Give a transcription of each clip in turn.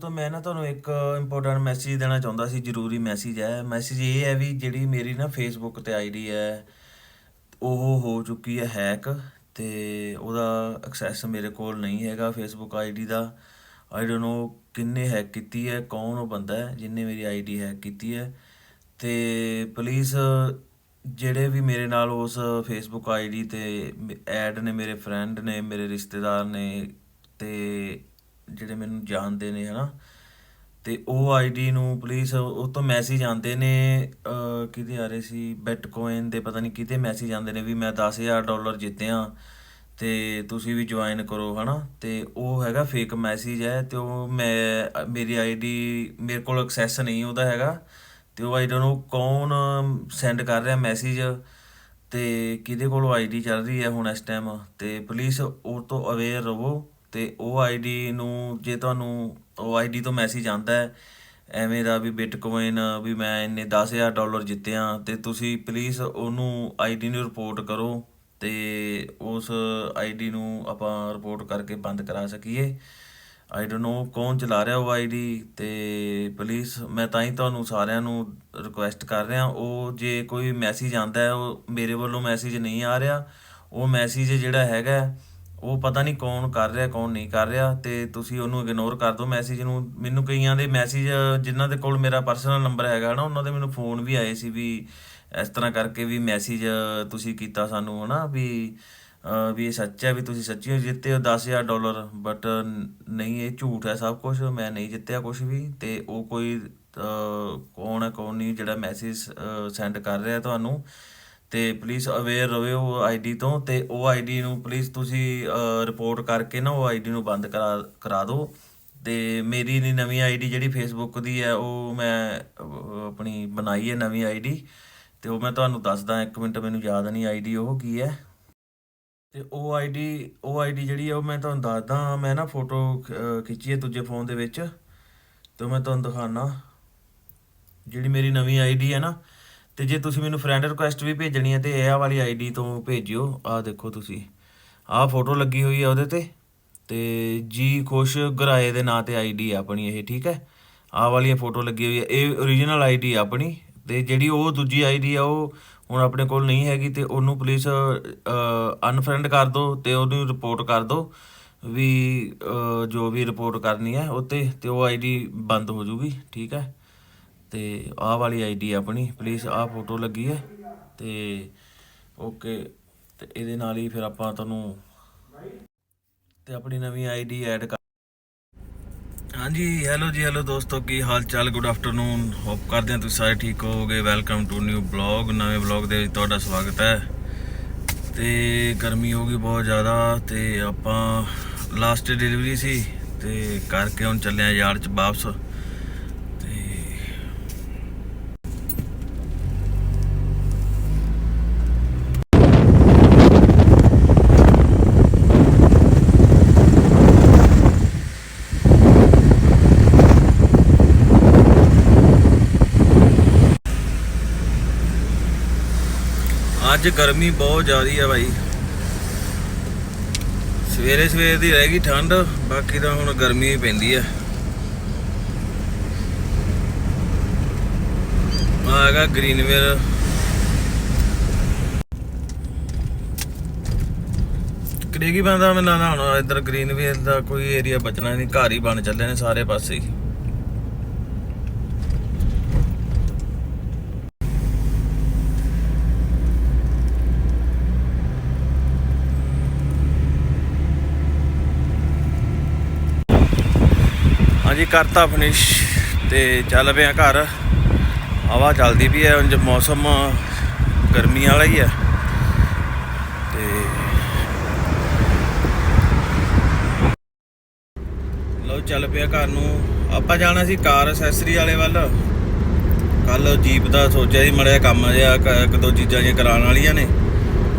ਦੋਸਤੋ, ਮੈਂ ਨਾ ਤੁਹਾਨੂੰ ਇੱਕ ਇੰਪੋਰਟੈਂਟ ਮੈਸੇਜ ਦੇਣਾ ਚਾਹੁੰਦਾ ਸੀ, ਜ਼ਰੂਰੀ ਮੈਸੇਜ ਹੈ। ਮੈਸੇਜ ਇਹ ਹੈ ਵੀ ਜਿਹੜੀ ਮੇਰੀ ਨਾ ਫੇਸਬੁੱਕ ਤੇ ਆਈਡੀ ਹੈ, ਉਹ ਹੋ ਚੁੱਕੀ ਹੈ ਹੈਕ ਤੇ ਉਹਦਾ ਐਕਸੈਸ ਮੇਰੇ ਕੋਲ ਨਹੀਂ ਹੈਗਾ ਫੇਸਬੁੱਕ ਆਈਡੀ ਦਾ। ਆਈ ਡੋਨਟ ਨੋ ਕਿੰਨੇ ਹੈਕ ਕੀਤੀ ਹੈ, ਕੌਣ ਉਹ ਬੰਦਾ ਹੈ ਜਿਹਨੇ ਮੇਰੀ ਆਈਡੀ ਹੈਕ ਕੀਤੀ ਹੈ। ਤੇ ਪਲੀਜ਼ ਜਿਹੜੇ ਵੀ ਮੇਰੇ ਨਾਲ ਉਸ ਫੇਸਬੁੱਕ ਆਈਡੀ ਤੇ ਐਡ ਨੇ, ਮੇਰੇ ਫਰੈਂਡ ਨੇ, ਮੇਰੇ ਰਿਸ਼ਤੇਦਾਰ ਨੇ ਤੇ ਜਿਹੜੇ ਮੈਨੂੰ ਜਾਣਦੇ ਨੇ ਹਨਾ। ਤੇ ਉਹ ਆਈਡੀ ਨੂੰ ਪਲੀਜ਼ ਉਹ ਤੋਂ ਮੈਸੇਜ ਆਉਂਦੇ ਨੇ ਅਹ, ਕਿਹਦੇ ਆ ਰਹੇ ਸੀ? ਬਿਟਕੋਇਨ ਦੇ ਪਤਾ ਨਹੀਂ ਕਿਤੇ ਮੈਸੇਜ ਆਉਂਦੇ ਨੇ ਵੀ ਮੈਂ 10000 ਡਾਲਰ ਜਿੱਤਿਆ ਤੇ ਤੁਸੀਂ ਵੀ ਜੁਆਇਨ ਕਰੋ ਹਨਾ। ਤੇ ਉਹ ਹੈਗਾ ਫੇਕ ਮੈਸੇਜ ਹੈ ਤੇ ਉਹ ਮੈਂ ਮੇਰੀ ਆਈਡੀ ਮੇਰੇ ਕੋਲ ਐਕਸੈਸ ਨਹੀਂ ਉਹਦਾ ਹੈਗਾ। ਤੇ ਉਹ ਆਈ ਡੋਨਟ ਨੋ ਕੌਣ ਸੈਂਡ ਕਰ ਰਿਹਾ ਮੈਸੇਜ ਤੇ ਕਿਹਦੇ ਕੋਲ ਆਈਡੀ ਚੱਲ ਰਹੀ ਹੈ ਹੁਣ ਇਸ ਟਾਈਮ ਤੇ ਪਲੀਜ਼ ਉਹ ਤੋਂ ਅਵੇਅਰ ਰਹੋ। ਤੇ ਉਹ ਆਈਡੀ ਨੂੰ ਜੇ ਤੁਹਾਨੂੰ ਉਹ ਆਈਡੀ ਤੋਂ ਮੈਸੇਜ ਆਂਦਾ ਹੈ, ਐਵੇਂ ਦਾ ਵੀ ਬਿਟਕੋਇਨ ਵੀ ਮੈਂ ਇੰਨੇ 10000 ਡਾਲਰ ਜਿੱਤਿਆ, ਤੇ ਤੁਸੀਂ ਪਲੀਜ਼ ਉਹਨੂੰ ਆਈਡੀ ਨੂੰ ਰਿਪੋਰਟ ਕਰੋ ਤੇ ਉਸ ਆਈਡੀ ਨੂੰ ਆਪਾਂ ਰਿਪੋਰਟ ਕਰਕੇ ਬੰਦ ਕਰਾ ਸਕੀਏ। ਆਈ ਡੋਨਟ ਨੋ ਕੌਣ ਚਲਾ ਰਿਹਾ ਉਹ ਆਈਡੀ ਤੇ ਪਲੀਜ਼ ਮੈਂ ਤਾਂ ਹੀ ਤੁਹਾਨੂੰ ਸਾਰਿਆਂ ਨੂੰ ਰਿਕੁਐਸਟ ਕਰ ਰਿਹਾ। ਉਹ ਜੇ ਕੋਈ ਮੈਸੇਜ ਆਂਦਾ ਹੈ, ਉਹ ਮੇਰੇ ਵੱਲੋਂ ਮੈਸੇਜ ਨਹੀਂ ਆ ਰਿਹਾ। ਉਹ ਮੈਸੇਜ ਜਿਹੜਾ ਹੈਗਾ ਉਹ ਪਤਾ ਨਹੀਂ ਕੌਣ ਕਰ ਰਿਹਾ, ਕੌਣ ਨਹੀਂ ਕਰ ਰਿਹਾ ਤੇ ਤੁਸੀਂ ਉਹਨੂੰ ਇਗਨੋਰ ਕਰ ਦਿਓ ਮੈਸੇਜ ਨੂੰ। ਮੈਨੂੰ ਕਈਆਂ ਦੇ ਮੈਸੇਜ ਜਿਨ੍ਹਾਂ ਦੇ ਕੋਲ ਮੇਰਾ ਪਰਸਨਲ ਨੰਬਰ ਹੈਗਾ ਨਾ ਉਹਨਾਂ ਦੇ ਮੈਨੂੰ ਫੋਨ ਵੀ ਆਏ ਸੀ ਵੀ ਇਸ ਤਰ੍ਹਾਂ ਕਰਕੇ ਵੀ ਮੈਸੇਜ ਤੁਸੀਂ ਕੀਤਾ ਸਾਨੂੰ ਹਨਾ, ਵੀ ਵੀ ਇਹ ਸੱਚ ਹੈ, ਵੀ ਤੁਸੀਂ ਸੱਚੀ ਹੋ ਜਿੱਤੇ ਹੋ 10000 ਡਾਲਰ ਬਟ ਨਹੀਂ, ਇਹ ਝੂਠ ਹੈ ਸਭ ਕੁਝ ਮੈਂ ਨਹੀਂ ਜਿੱਤਿਆ ਕੁਝ ਵੀ ਤੇ ਉਹ ਕੋਈ ਕੌਣ ਹੈ, ਕੌਣ ਨਹੀਂ, ਜਿਹੜਾ ਮੈਸੇਜ ਸੈਂਡ ਕਰ ਰਿਹਾ ਤੁਹਾਨੂੰ। ਤੇ ਪਲੀਜ਼ ਅਵੇਅਰ ਰਹੋ ਉਹ ਆਈਡੀ ਤੋਂ ਤੇ ਉਹ ਆਈਡੀ ਨੂੰ ਪਲੀਜ਼ ਤੁਸੀਂ ਰਿਪੋਰਟ ਕਰਕੇ ਨਾ ਉਹ ਆਈਡੀ ਨੂੰ ਬੰਦ ਕਰਾ ਕਰਾ ਦਿਓ ਤੇ ਮੇਰੀ ਨੀ ਨਵੀਂ ਆਈਡੀ ਜਿਹੜੀ ਫੇਸਬੁੱਕ ਦੀ ਹੈ, ਉਹ ਮੈਂ ਆਪਣੀ ਬਣਾਈ ਹੈ ਨਵੀਂ ਆਈਡੀ ਤੇ ਉਹ ਮੈਂ ਤੁਹਾਨੂੰ ਦੱਸਦਾ, ਇੱਕ ਮਿੰਟ ਮੈਨੂੰ ਯਾਦ ਨਹੀਂ ਆਈਡੀ ਉਹ ਕੀ ਹੈ। ਤੇ ਉਹ ਆਈਡੀ ਉਹ ਆਈਡੀ ਜਿਹੜੀ ਹੈ, ਉਹ ਮੈਂ ਤੁਹਾਨੂੰ ਦੱਸਦਾ, ਮੈਂ ਨਾ ਫੋਟੋ ਖਿੱਚੀ ਹੈ ਦੂਜੇ ਫੋਨ ਦੇ ਵਿੱਚ। ਤੇ ਉਹ ਮੈਂ ਤੁਹਾਨੂੰ ਦਿਖਾਣਾ ਜਿਹੜੀ ਮੇਰੀ ਨਵੀਂ ਆਈਡੀ ਹੈ ਨਾ ਤੇ ਜੇ ਤੁਸੀਂ ਮੈਨੂੰ ਫਰੈਂਡ ਰਿਕੁਐਸਟ ਵੀ ਭੇਜਣੀ ਹੈ ਤੇ ਇਹ ਵਾਲੀ ਆਈਡੀ ਤੋਂ ਭੇਜਿਓ। ਆਹ ਦੇਖੋ ਤੁਸੀਂ। ਆਹ ਫੋਟੋ ਲੱਗੀ ਹੋਈ ਹੈ ਉਹਦੇ ਤੇ। ਤੇ ਜੀ ਖੁਸ਼ ਗਰਾਏ ਦੇ ਨਾਂ ਤੇ ਆਈਡੀ ਆ ਆਪਣੀ ਇਹ, ਠੀਕ ਹੈ? ਆਹ ਵਾਲੀ ਫੋਟੋ ਲੱਗੀ ਹੋਈ ਹੈ ਇਹ ਓਰੀਜਨਲ ਆਈਡੀ ਆ ਆਪਣੀ। ਤੇ ਜਿਹੜੀ ਉਹ ਦੂਜੀ ਆਈਡੀ ਆ, ਉਹ ਹੁਣ ਆਪਣੇ ਕੋਲ ਨਹੀਂ ਹੈਗੀ ਤੇ ਉਹਨੂੰ ਪਲੀਜ਼ ਅਨਫਰੈਂਡ ਕਰ ਦਿਓ ਤੇ ਉਹਨੂੰ ਰਿਪੋਰਟ ਕਰ ਦਿਓ ਵੀ ਜੋ ਵੀ ਰਿਪੋਰਟ ਕਰਨੀ ਹੈ ਉਹ ਤੇ ਤੇ ਉਹ ਆਈਡੀ ਬੰਦ ਹੋ ਜੂਗੀ, ਠੀਕ ਹੈ? ਤੇ ਆਹ ਵਾਲੀ ਆਈਡੀ ਆਪਣੀ ਪਲੀਜ਼ ਆਹ ਫੋਟੋ ਲੱਗੀ ਹੈ ਤੇ ਓਕੇ ਤੇ ਇਹਦੇ ਨਾਲ ਹੀ ਫਿਰ ਆਪਾਂ ਤੁਹਾਨੂੰ ਤੇ ਆਪਣੀ ਨਵੀਂ ਆਈਡੀ ਐਡ ਕਰ ਹਾਂਜੀ ਹੈਲੋ ਜੀ ਹੈਲੋ ਦੋਸਤੋ, ਕੀ ਹਾਲ ਚਾਲ? ਗੁੱਡ ਆਫਟਰਨੂਨ ਹੋਪ ਕਰਦੇ ਹਾਂ ਤੁਸੀਂ ਸਾਰੇ ਠੀਕ ਹੋਵੋਗੇ। ਵੈਲਕਮ ਟੂ ਨਿਊ ਬਲੌਗ ਨਵੇਂ ਬਲੌਗ ਦੇ ਵਿੱਚ ਤੁਹਾਡਾ ਸਵਾਗਤ ਹੈ। ਤੇ ਗਰਮੀ ਹੋ ਗਈ ਬਹੁਤ ਜ਼ਿਆਦਾ ਤੇ ਆਪਾਂ ਲਾਸਟ ਡਿਲੀਵਰੀ ਸੀ ਤੇ ਕਰਕੇ ਹੁਣ ਚੱਲੇ ਆ ਯਾਰ ਚ ਵਾਪਸ ਤੇ ਅੱਜ ਗਰਮੀ ਬਹੁਤ ਜ਼ਿਆਦੀ ਹੈ ਭਾਈ ਸਵੇਰੇ ਸਵੇਰ ਦੀ ਰਹਿ ਗਈ ਠੰਡ, ਬਾਕੀ ਤਾਂ ਹੁਣ ਗਰਮੀ ਪੈਂਦੀ ਆ। ਹੈਗਾ ਗ੍ਰੀਨਵੇਅਰ ਕਰੇਗੀ ਬੰਦਾ ਮੈਨੂੰ ਲੱਗਦਾ ਹੁਣ, ਇੱਧਰ ਗ੍ਰੀਨਵੇਅਰ ਦਾ ਕੋਈ ਏਰੀਆ ਬਚਣਾ ਨਹੀਂ ਘਰ ਹੀ ਬਣ ਚੱਲੇ ਨੇ ਸਾਰੇ ਪਾਸੇ ਹੀ। ਹਾਂਜੀ ਕਰਤਾ ਫਿਨਿਸ਼ ਤੇ ਚੱਲ ਪਿਆ ਘਰ। ਹਵਾ ਚੱਲਦੀ ਪਈ ਹੈ, ਉਂਝ ਮੌਸਮ ਗਰਮੀ ਵਾਲਾ ਹੀ ਹੈ। ਤੇ ਲਓ, ਚੱਲ ਪਿਆ ਘਰ ਨੂੰ। ਆਪਾਂ ਜਾਣਾ ਸੀ ਕਾਰ ਅਸੈਸਰੀ ਵਾਲੇ ਵੱਲ। ਕੱਲ ਜੀਪ ਦਾ ਸੋਚਿਆ ਸੀ, ਮੜਿਆ ਕੰਮ ਜਿਹਾ ਇੱਕ ਦੋ ਚੀਜ਼ਾਂ ਜਿਹੀਆਂ ਕਰਾਉਣ ਵਾਲੀਆਂ ਨੇ।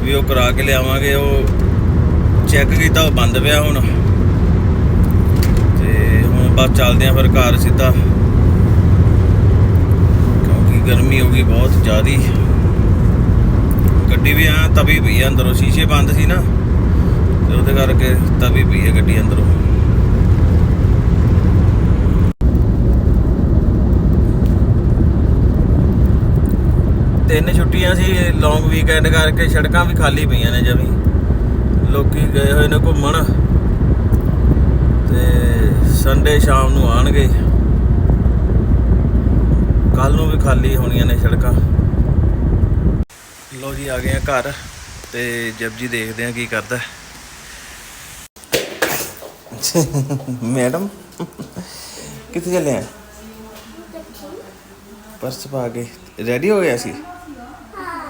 ਵੀ ਉਹ ਕਰਾ ਕੇ ਲਿਆਵਾਂਗੇ, ਉਹ ਚੈੱਕ ਕੀਤਾ, ਉਹ ਬੰਦ ਪਿਆ ਹੁਣ। ਬਸ ਚੱਲਦੇ ਆ ਫਿਰ ਘਰ ਸਿੱਧਾ। ਕਿਉਂਕਿ ਗਰਮੀ ਹੋ ਗਈ ਬਹੁਤ ਜ਼ਿਆਦੀ। ਗੱਡੀ ਵੀ ਆ ਤਵੀ ਵੀ ਅੰਦਰੋਂ, ਸ਼ੀਸ਼ੇ ਬੰਦ ਸੀ ਨਾ। ਤੇ ਉਹਦੇ ਕਰਕੇ ਤਵੀ ਵੀ ਹੈ ਗੱਡੀ ਅੰਦਰੋਂ। ਤਿੰਨ ਛੁੱਟੀਆਂ ਸੀ ਲੌਂਗ ਵੀਕਐਂਡ ਕਰਕੇ ਸੜਕਾਂ ਵੀ ਖਾਲੀ ਪਈਆਂ ਨੇ ਜਮੀ। ਲੋਕੀ ਗਏ ਹੋਏ ਨੇ ਘੁੰਮਣ। ਸੰਡੇ ਸ਼ਾਮ ਨੂੰ ਆਣਗੇ ਕੱਲ ਨੂੰ ਵੀ ਖਾਲੀ ਹੋਣੀਆਂ ਨੇ ਸੜਕਾਂ। ਲੋ ਜੀ, ਆ ਗਏ ਆ ਘਰ ਤੇ ਜਪਜੀ ਦੇਖਦੇ ਆ ਕੀ ਕਰਦਾ। ਮੈਡਮ, ਕਿੱਥੇ ਚੱਲੇ ਆ? ਪਰਸ ਪਾ ਕੇ। ਰੈਡੀ ਹੋ ਗਿਆ ਸੀ?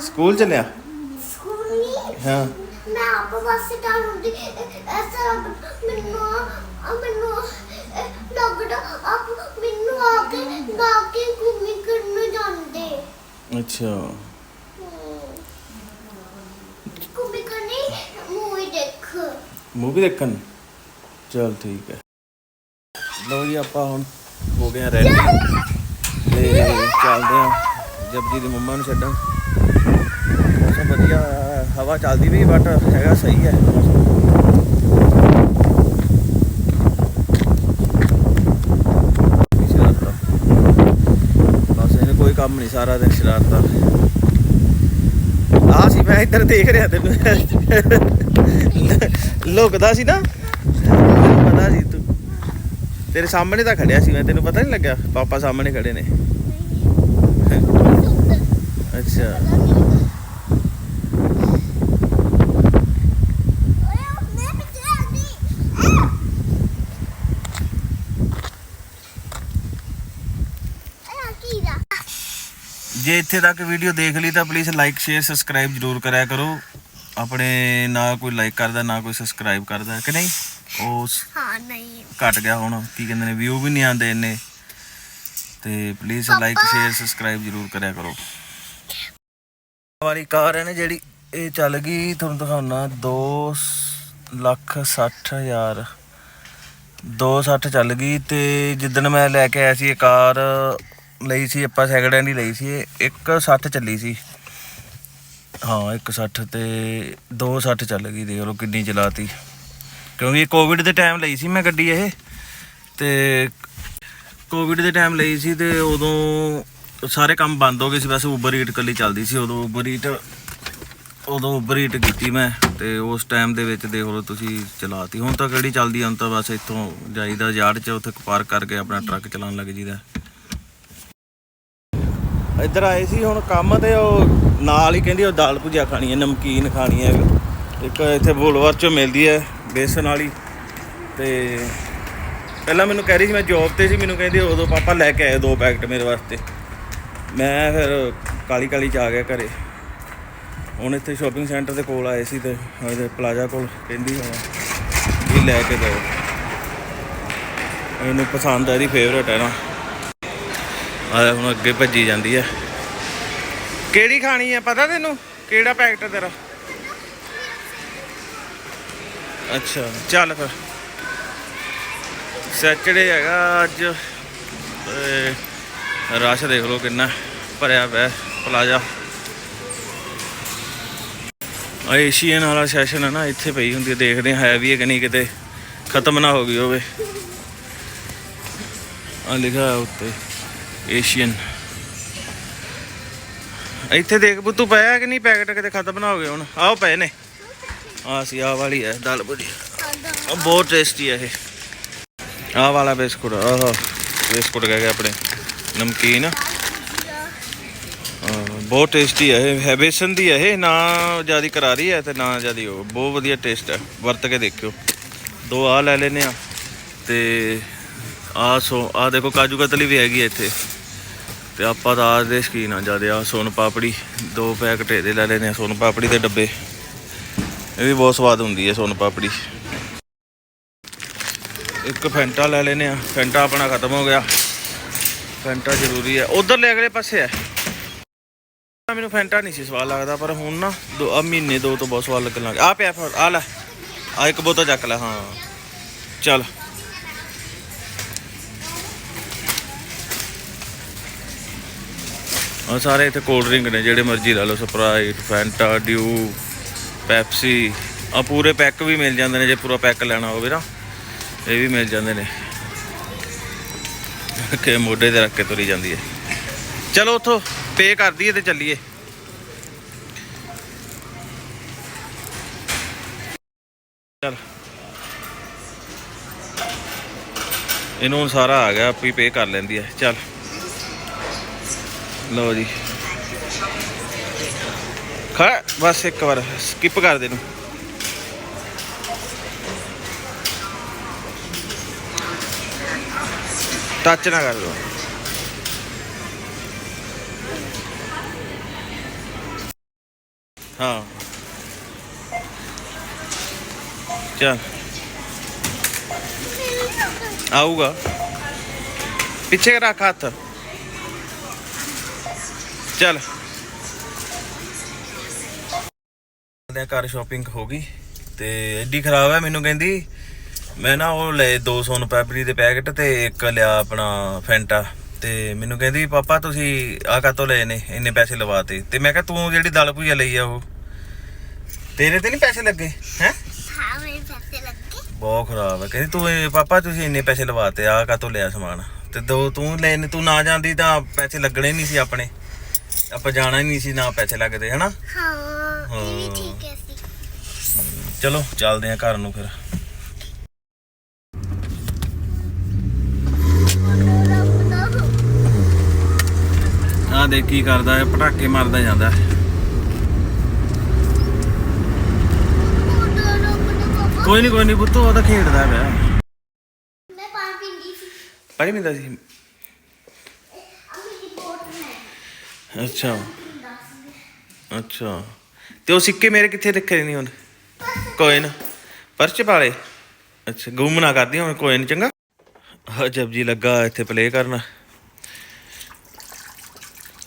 ਸਕੂਲ ਚੱਲਿਆ ਸਕੂਲ ਨਹੀਂ ਹਾਂ। ਮੈਂ ਆਪ ਬੱਸ ਸਟਾਂਡ ਹੁੰਦੀ ਐਸਾ ਮੈਨੂੰ ਮੈਨੂੰ ਲੱਗਦਾ ਆਪ ਮੈਨੂੰ ਆ ਕੇ ਗਾ ਕੇ ਘੁੰਮੀ ਕਰਨ ਜਾਂਦੇ। ਅੱਛਾ। ਘੁੰਮੀ ਕਰਨੀ ਮੂਵੀ ਦੇਖ। ਮੂਵੀ ਦੇਖਣ? ਚਲ ਠੀਕ ਹੈ। ਲੋ ਜੀ ਆਪਾਂ ਹੁਣ ਹੋ ਗਏ ਆ ਰੈਡੀ ਤੇ ਚੱਲਦੇ ਆ ਜਪਜੀ ਦੀ ਮੰਮਾ ਨੂੰ ਛੱਡਣ ਮੌਸਮ ਵਧੀਆ ਹਵਾ ਚੱਲਦੀ ਵੀ ਬਟ ਹੈਗਾ ਸਹੀ ਹੈ ਮੌਸਮ ਸ਼ਰਾਰਤਾਂ ਬਸ ਇਹਨੇ ਕੋਈ ਕੰਮ ਨਹੀਂ ਸਾਰਾ ਦਿਨ ਸ਼ਰਾਰਤਾਂ। ਆ ਸੀ ਮੈਂ ਇੱਧਰ ਦੇਖ ਰਿਹਾ ਤੈਨੂੰ। ਲੁਕਦਾ ਸੀ ਨਾ। ਪਤਾ ਸੀ ਤੂੰ। ਤੇਰੇ ਸਾਹਮਣੇ ਤਾਂ ਖੜਿਆ ਸੀ ਮੈਂ ਤੈਨੂੰ ਪਤਾ ਨਹੀਂ ਲੱਗਿਆ? ਪਾਪਾ ਸਾਹਮਣੇ ਖੜੇ ਨੇ। ਅੱਛਾ। ਜੇ ਇੱਥੇ ਤੱਕ ਵੀਡੀਓ ਦੇਖ ਲਈ ਤਾਂ ਪਲੀਜ਼ ਲਾਈਕ ਸ਼ੇਅਰ ਸਬਸਕ੍ਰਾਈਬ ਜਰੂਰ ਕਰਿਆ ਕਰੋ। ਆਪਣੇ ਨਾ ਕੋਈ ਲਾਈਕ ਕਰਦਾ ਨਾ ਕੋਈ ਸਬਸਕ੍ਰਾਈਬ ਕਰਦਾ ਕਿ ਨਹੀਂ? ਉਹ ਹਾਂ ਨਹੀਂ। ਘਟ ਗਿਆ ਹੁਣ ਕੀ ਕਹਿੰਦੇ ਨੇ ਵਿਊ ਵੀ ਨਹੀਂ ਆਉਂਦੇ ਇੰਨੇ। ਤੇ ਪਲੀਜ਼ ਲਾਈਕ ਸ਼ੇਅਰ ਸਬਸਕ੍ਰਾਈਬ ਜਰੂਰ ਕਰਿਆ ਕਰੋ। ਵਾਲੀ ਕਾਰ ਹੈ ਨਾ ਜਿਹੜੀ ਇਹ ਚੱਲ ਗਈ ਤੁਹਾਨੂੰ ਦਿਖਾਉਣਾ 2 ਲੱਖ 60 ਹਜ਼ਾਰ। 260 ਚੱਲ ਗਈ ਤੇ ਜਿੱਦਣ ਮੈਂ ਲੈ ਕੇ ਆਇਆ ਸੀ ਇਹ ਕਾਰ ਲਈ ਸੀ, ਆਪਾਂ ਸੈਕਿੰਡ ਹੈਂਡ ਹੀ ਲਈ ਸੀ। ਇਹ 160 ਚੱਲੀ ਸੀ। ਹਾਂ 160 ਤੇ 260 ਚੱਲ ਗਈ, ਦੇਖ ਲਓ ਕਿੰਨੀ ਚਲਾਤੀ। ਕਿਉਂਕਿ ਕੋਵਿਡ ਦੇ ਟਾਈਮ ਲਈ ਸੀ ਮੈਂ ਗੱਡੀ ਇਹ, ਤੇ ਕੋਵਿਡ ਦੇ ਟਾਈਮ ਲਈ ਸੀ ਤੇ ਉਦੋਂ ਸਾਰੇ ਕੰਮ ਬੰਦ ਹੋ ਗਏ ਸੀ। ਬਸ ਉਬਰ ਈਟ ਕੱਲੀ ਚੱਲਦੀ ਸੀ। ਉਦੋਂ ਉਬਰ ਈਟ ਉਦੋਂ ਉਬਰ ਈਟ ਕੀਤੀ ਮੈਂ, ਤੇ ਉਸ ਟਾਈਮ ਦੇ ਵਿੱਚ ਦੇਖ ਲਓ ਤੁਸੀਂ ਚਲਾਤੀ। ਹੁਣ ਤਾਂ ਕਿਹੜੀ ਚੱਲਦੀ ਹੁਣ ਤਾਂ ਬਸ ਇੱਥੋਂ ਜਾਈਦਾ, ਯਾਰਡ 'ਚ ਉੱਥੇ ਪਾਰਕ ਕਰਕੇ ਆਪਣਾ ਟਰੱਕ ਚਲਾਉਣ ਲੱਗ ਜੀਦਾ ਇੱਧਰ ਆਏ ਸੀ, ਹੁਣ ਕੰਮ ਤੇ ਉਹ ਨਾਲ ਹੀ ਕਹਿੰਦੀ ਉਹ ਦਾਲ ਭੁਜਿਆ ਖਾਣੀ ਹੈ, ਨਮਕੀਨ ਖਾਣੀ ਹੈ। ਇੱਕ ਇੱਥੇ ਬੋਲਵਾਰ ਚੋਂ ਮਿਲਦੀ ਹੈ, ਬੇਸਨ ਵਾਲੀ। ਤੇ ਪਹਿਲਾਂ ਮੈਨੂੰ ਕਹਿ ਰਹੀ ਸੀ, ਮੈਂ ਜੌਬ ਤੇ ਸੀ, ਮੈਨੂੰ ਕਹਿੰਦੀ ਉਦੋਂ ਪਾਪਾ ਲੈ ਕੇ ਆਏ ਦੋ ਪੈਕਟ ਮੇਰੇ ਵਾਸਤੇ। ਮੈਂ ਫਿਰ ਕਾਲੀ ਕਾਲੀ ਚ ਆ ਗਿਆ ਘਰੇ। ਹੁਣ ਇੱਥੇ ਸ਼ਾਪਿੰਗ ਸੈਂਟਰ ਦੇ ਕੋਲ ਆਏ ਸੀ ਤੇ ਉਹਦੇ ਪਲਾਜ਼ਾ ਕੋਲ ਕਹਿੰਦੀ ਹੁਣ ਇਹ ਲੈ ਕੇ ਦਿਓ ਇਹਨੂੰ ਪਸੰਦ ਆ, ਇਹਦੀ ਫੇਵਰੇਟ ਹੈ ਨਾ। ਆ ਹੁਣ ਅੱਗੇ ਭੱਜੀ ਜਾਂਦੀ ਹੈ ਕਿਹੜੀ ਖਾਣੀ ਹੈ ਪਤਾ ਤੈਨੂੰ? ਕਿਹੜਾ ਪੈਕਟ ਤੇਰਾ? ਅੱਛਾ, ਚੱਲ ਫਿਰ। ਸੈਚਰਡੇ ਹੈਗਾ ਅੱਜ। ਰਸ਼ ਦੇਖ ਲਓ ਕਿੰਨਾ ਭਰਿਆ ਪਿਆ ਪਲਾਜ਼ਾ। ਏਸ਼ੀਅਨ ਵਾਲਾ ਸੈਸ਼ਨ ਹੈ ਨਾ, ਇੱਥੇ ਪਈ ਹੁੰਦੀ ਹੈ ਦੇਖਦੇ ਹੈ ਵੀ ਹੈ ਕਿ ਨਹੀਂ ਕਿਤੇ। ਖਤਮ ਨਾ ਹੋ ਗਈ ਹੋਵੇ। ਆ ਲਿਖਿਆ ਉੱਤੇ। ਏਸ਼ੀਅਨ ਇੱਥੇ ਦੇਖ ਬੁੱਤੂ ਪਿਆ ਕਿ ਨਹੀਂ? ਪੈਕਟ ਕਿਤੇ ਖਤਮ ਬਣਾਓਗੇ ਹੁਣ। ਆਹ ਪਏ ਨੇ। ਆ ਸੀ, ਆਹ ਵਾਲੀ ਹੈ ਦਾਲ ਬੜੀ ਉਹ ਬਹੁਤ ਟੇਸਟੀ ਹੈ ਇਹ। ਆਹ ਵਾਲਾ ਬਿਸਕੁਟ, ਆਹ ਬਿਸਕੁਟ ਕਹਿ ਗਏ ਆਪਣੇ। ਨਮਕੀਨ। ਬਹੁਤ ਟੇਸਟੀ ਹੈ ਇਹ। ਹੈ ਬੇਸਨ ਦੀ ਹੈ ਇਹ, ਨਾ ਜਿਆਦੀ ਕਰਾਰੀ ਹੈ ਤੇ ਨਾ ਜਿਆਦੀ ਉਹ। ਬਹੁਤ ਵਧੀਆ ਟੇਸਟ ਹੈ ਵਰਤ ਕੇ ਦੇਖਿਓ। ਦੋ ਆ ਲੈ ਲੈਨੇ ਆ ਤੇ ਆ ਸੋ ਆ ਦੇਖੋ, ਕਾਜੂ ਕਤਲੀ ਵੀ ਹੈਗੀ ਹੈ ਇੱਥੇ। ਤੇ ਆਪਾਂ ਤਾਂ ਆਹ ਦੇ ਸ਼ਕੀਨ ਆ ਜਿਆਦੇ ਆ, ਸੋਨ ਪਾਪੜੀ, ਦੋ ਪੈਕਟ ਇਹਦੇ ਲੈ ਲੈਨੇ ਆ, ਸੋਨ ਪਾਪੜੀ ਦੇ ਡੱਬੇ। ਇਹ ਵੀ ਬਹੁਤ ਸਵਾਦ ਹੁੰਦੀ ਹੈ ਸੋਨ ਪਾਪੜੀ। ਇੱਕ ਫੈਂਟਾ ਲੈ ਲੈਨੇ ਆ, ਫੈਂਟਾ ਆਪਣਾ ਖਤਮ ਹੋ ਗਿਆ। ਫੈਂਟਾ ਜ਼ਰੂਰੀ ਹੈ ਉਧਰਲੇ ਅਗਲੇ ਪਾਸੇ ਹੈ ਮੈਨੂੰ ਫੈਂਟਾ ਨਹੀਂ ਸੀ ਸਵਾਦ ਲੱਗਦਾ, ਪਰ ਹੁਣ ਨਾ ਦੋ ਆ ਮਹੀਨੇ ਦੋ ਤੋਂ ਬਹੁਤ ਸਵਾਦ ਲੱਗਣ ਲੱਗ ਆ ਪਿਆ ਫਿਰ ਆ ਲੈ। ਆ ਇੱਕ ਬੋਤਲ ਚੱਕ ਲੈ, ਹਾਂ। ਚੱਲ। ਔਰ ਸਾਰੇ ਇੱਥੇ ਕੋਲਡ ਡਰਿੰਕ ਨੇ, ਜਿਹੜੇ ਮਰਜ਼ੀ ਲੈ ਲਓ ਸਪਰਾਈਟ ਫੈਂਟਾ ਡਿਊ ਪੈਪਸੀ ਆ ਪੂਰੇ ਪੈਕ ਵੀ ਮਿਲ ਜਾਂਦੇ ਨੇ, ਜੇ ਪੂਰਾ ਪੈਕ ਲੈਣਾ ਹੋਵੇ ਨਾ, ਇਹ ਵੀ ਮਿਲ ਜਾਂਦੇ ਨੇ। ਕਿ ਮੋਢੇ ਤੇ ਰੱਖ ਕੇ ਤੁਰੀ ਜਾਂਦੀ ਹੈ। ਚਲੋ ਉਥੋਂ ਪੇ ਕਰ ਦਈਏ ਤੇ ਚੱਲੀਏ। ਚਲ। ਇਹਨੂੰ ਸਾਰਾ ਆ ਗਿਆ, ਆਪੀ ਪੇ ਕਰ ਲੈਂਦੀ ਹੈ। ਚਲ। ਲਓ ਜੀ। ਖਾ, ਬਸ ਇੱਕ ਵਾਰ ਸਕਿਪ ਕਰ ਦੇ ਨੂੰ ਟੱਚ ਨਾ ਕਰ ਦੋ। ਹਾਂ। ਚੱਲ। ਆਊਗਾ। ਪਿੱਛੇ ਰੱਖ ਹੱਥ। ਚੱਲ। ਦੇ ਘਰ ਸ਼ਾਪਿੰਗ ਹੋ ਗਈ ਤੇ ਐਡੀ ਖਰਾਬ ਹੈ ਮੈਨੂੰ ਕਹਿੰਦੀ। ਮੈਂ ਨਾ ਉਹ ਲਏ ਦੋ ਸੌ ਪੈਪਰੀ ਦੇ ਪੈਕਟ ਤੇ ਇੱਕ ਲਿਆ ਆਪਣਾ ਫੈਂਟਾ ਤੇ ਮੈਨੂੰ ਕਹਿੰਦੀ ਪਾਪਾ ਤੁਸੀਂ ਆਹ ਕਾਤੋਂ ਲਏ ਨੇ? ਇੰਨੇ ਪੈਸੇ ਲਵਾਤੇ। ਤੇ ਮੈਂ ਕਿਹਾ ਤੂੰ ਜਿਹੜੀ ਦਲ ਭੁਜਾ ਲਈ ਆ ਉਹ? ਤੇਰੇ ਤੇ ਨਹੀਂ ਪੈਸੇ ਲੱਗੇ? ਹੈ? ਹਾਂ ਮੇਰੇ ਪੈਸੇ ਲੱਗੇ। ਬਹੁਤ ਖਰਾਬ ਹੈ। ਕਹਿੰਦੀ ਤੂੰ ਇਹ- ਪਾਪਾ ਤੁਸੀਂ ਇੰਨੇ ਪੈਸੇ ਲਵਾਤੇ ਆ ਕਾਤੋਂ ਲਿਆ ਸਮਾਨ? ਤੇ ਦੋ ਤੂੰ ਲੈਣ ਤੂੰ ਨਾ ਜਾਂਦੀ ਤਾਂ ਪੈਸੇ ਲੱਗਣੇ ਨਹੀਂ ਸੀ ਆਪਣੇ। ਆਪਾਂ ਜਾਣਾ ਹੀ ਨਹੀਂ ਸੀ ਨਾ ਪੈਸੇ ਲੱਗਦੇ ਹਨਾ? ਹਾਂ ਇਹ ਵੀ ਹਾਂ। ਠੀਕ ਹੈ ਸੀ। ਚਲੋ ਚੱਲਦੇ ਆ ਘਰ ਨੂੰ ਫਿਰ। ਆ ਦੇਖ ਕੀ ਕਰਦਾ ਹੈ ਪਟਾਕੇ ਮਾਰਦਾ ਜਾਂਦਾ ਹੈ। ਕੋਈ ਨਹੀਂ ਕੋਈ ਨਹੀਂ ਪੁੱਤੋ ਉਹ ਤਾਂ ਖੇਡਦਾ ਪਿਆ। ਮੈਂ ਪਾਣੀ ਪੀਂਦੀ ਸੀ। ਪਾਣੀ ਮਿਲਦਾ ਸੀ ਅਮੀ ਦੀ ਬੋਤਲ ਹੈ ਅੱਛਾ। ਅੱਛਾ। ਤੇ ਉਹ ਸਿੱਕੇ ਮੇਰੇ ਕਿੱਥੇ ਰੱਖੇ ਨਹੀਂ ਹੁਣ? ਕੋਈ ਨਾ। ਪਰਸ ਚ ਪਾ ਲਏ ਅੱਛਾ ਗੁੰਮ ਨਾ ਕਰਦੀ ਹੁਣ ਕੋਈ ਨੀ ਚੰਗਾ। ਅਜਬ ਜੀ ਲੱਗਾ ਇੱਥੇ ਪਲੇ ਕਰਨ।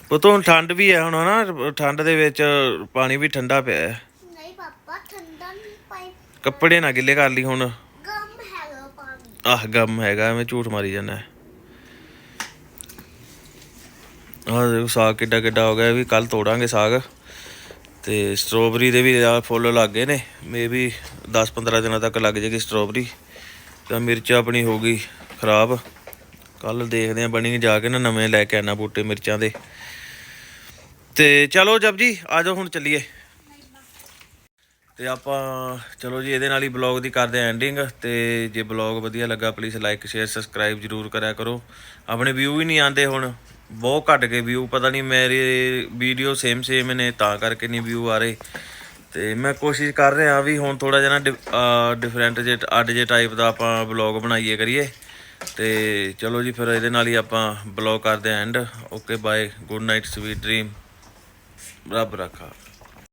ਪੁੱਤੋ ਠੰਡ ਵੀ ਹੈ ਹੁਣ ਹਨਾ? ਠੰਡ ਦੇ ਵਿੱਚ ਪਾਣੀ ਵੀ ਠੰਡਾ ਪਿਆ ਹੈ ਨਹੀਂ ਪਾਪਾ ਠੰਡਾ ਨਹੀਂ ਪਾਈ। ਕੱਪੜੇ ਨਾ ਗਿੱਲੇ ਕਰ ਲਈ ਹੁਣ। ਗਮ ਹੈਗਾ ਪਾਣੀ। ਆਹ ਗਮ ਹੈਗਾ ਐਵੇਂ ਝੂਠ ਮਾਰੀ ਜਾਂਦਾ। ਆਹ ਦੇਖੋ ਸਾਗ ਕਿੱਡਾ ਕਿੱਡਾ ਹੋ ਗਿਆ ਵੀ ਕੱਲ ਤੋੜਾਂਗੇ ਸਾਗ। ਤੇ ਸਟ੍ਰਾਬੇਰੀ ਦੇ ਵੀ ਆ ਫੁੱਲ ਲੱਗ ਗਏ ਨੇ ਮੇ ਵੀ 10-15 ਦਿਨਾਂ ਤੱਕ ਲੱਗ ਜਾਏਗੀ ਸਟ੍ਰਾਬੇਰੀ ਤਾਂ ਮਿਰਚ ਆਪਣੀ ਹੋ ਗਈ ਖਰਾਬ ਕੱਲ ਦੇਖਦੇ ਆ ਬਣੀ ਜਾ ਕੇ ਨਾ, ਨਵੇਂ ਲੈ ਕੇ ਆਣਾ ਬੂਟੇ ਮਿਰਚਾਂ ਦੇ। ਤੇ ਚਲੋ ਜਬ ਜੀ, ਆ ਜਾਓ ਹੁਣ ਚੱਲੀਏ। ਤੇ ਆਪਾਂ, ਚਲੋ ਜੀ, ਇਹਦੇ ਨਾਲ ਹੀ ਬਲੌਗ ਦੀ ਕਰਦੇ ਆਂ ਐਂਡਿੰਗ ਤੇ ਜੇ ਬਲੌਗ ਵਧੀਆ ਲੱਗਾ ਪਲੀਜ਼ ਲਾਈਕ ਸ਼ੇਅਰ ਸਬਸਕ੍ਰਾਈਬ ਜਰੂਰ ਕਰਿਆ ਕਰੋ। ਆਪਣੇ ਵਿਊ ਹੀ ਨਹੀਂ ਆਉਂਦੇ ਹੁਣ। ਬਹੁਤ ਘੱਟ ਗਏ ਵਿਊ ਪਤਾ ਨਹੀਂ ਮੇਰੇ ਵੀਡੀਓ ਸੇਮ ਸੇਮ ਨੇ, ਤਾਂ ਕਰਕੇ ਨਹੀਂ ਵਿਊ ਆ ਰਹੇ। ਤੇ ਮੈਂ ਕੋਸ਼ਿਸ਼ ਕਰ ਰਿਹਾ ਵੀ ਹੁਣ ਥੋੜਾ ਜਿਹਾ ਨਾ ਡਿਫਰੈਂਟ ਜੇ ਅੱਡ ਜੇ ਟਾਈਪ ਦਾ ਆਪਾਂ ਬਲੌਗ ਬਣਾਈਏ ਕਰੀਏ। ਤੇ ਚਲੋ ਜੀ, ਫਿਰ ਇਹਦੇ ਨਾਲ ਹੀ ਆਪਾਂ ਬਲੌਗ ਕਰਦੇ ਆਂ and okay bye good night sweet dream ਰੱਬ ਰੱਖਾ।